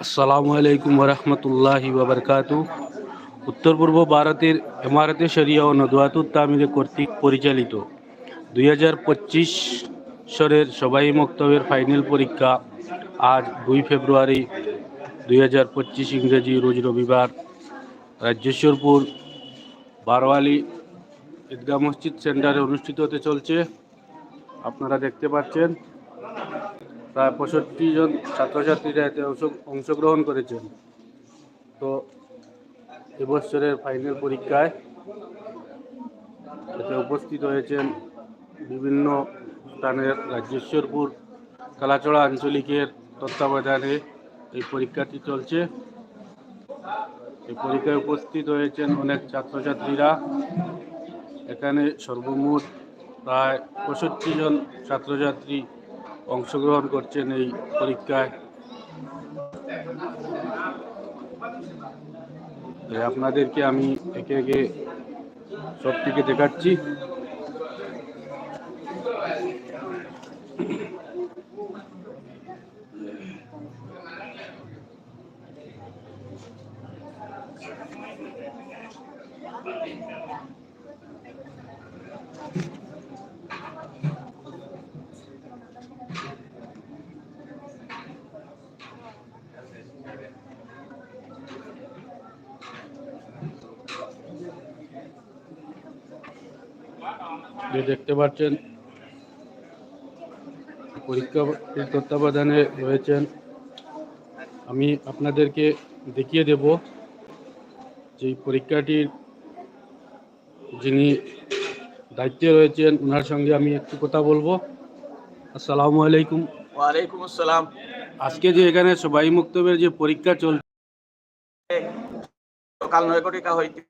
আসসালামু আলাইকুম ওরহমতুল্লাহি ওবরকাতু উত্তর পূর্ব ভারতের ইমারতে শরিয়া ও নদওয়াতুত তামিরে কর্তৃক পরিচালিত দুই হাজার পঁচিশ সরের সবাই মক্তবের ফাইনাল পরীক্ষা আজ দুই ফেব্রুয়ারি দুই হাজার পঁচিশ ইংরেজি রোজ রবিবার রাজ্যেশ্বরপুর বারোয়ালি ঈদগাহ মসজিদ সেন্টারে অনুষ্ঠিত হতে চলছে। আপনারা দেখতে পাচ্ছেন প্রায় পঁয়ষট্টি জন ছাত্রছাত্রীরা এতে অংশ- অংশগ্রহণ করেছেন। তো এবছরের ফাইনাল পরীক্ষায় এতে উপস্থিত হয়েছেন বিভিন্ন স্থানের রাজ্যেশ্বরপুর, কালাচড়া আঞ্চলিকের তত্ত্বাবধানে এই পরীক্ষাটি চলছে। এই পরীক্ষায় উপস্থিত হয়েছেন অনেক ছাত্রছাত্রীরা। এখানে সর্বমোট প্রায় পঁয়ষট্টি জন ছাত্রছাত্রী অংশগ্রহণ করছেন এই পরীক্ষায়। আপনাদেরকে আমি একে একে সব থেকে দেখাচ্ছি। যে দেখতে পাচ্ছেন পরীক্ষা তত্ত্বাবধানে রয়েছেন। আমি আপনাদেরকে দেখিয়ে দেব যে পরীক্ষাটির যিনি দায়িত্বে রয়েছেন ওনার সঙ্গে আমি একটু কথা বলব। আসসালামু আলাইকুম। ওয়ালাইকুম আসসালাম। আজকে যে এখানে সবাই মুক্তবের যে পরীক্ষা চলছে সকাল নয় ঘটিকা হইতে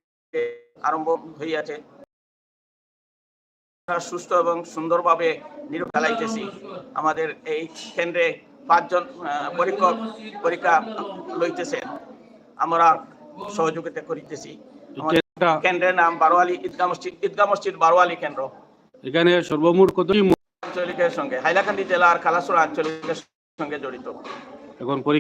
আরম্ভ হইয়াছে। সুস্থ এবং সুন্দরভাবে নিরূপ আমাদের এই কেন্দ্রে পাঁচজন পরীক্ষক পরীক্ষা লইতেছেন আমরা সহযোগিতা করিতেছি। কেন্দ্রের নাম বারোয়ালি ঈদগাহ মসজিদ ঈদগাহ মসজিদ বারোয়ালি কেন্দ্র। এখানে সর্বমোট কতটি আঞ্চলিকের সঙ্গে হাইলাকান্দি জেলার খালাসুরা আঞ্চলিকের সঙ্গে জড়িত। এখন পরীক্ষা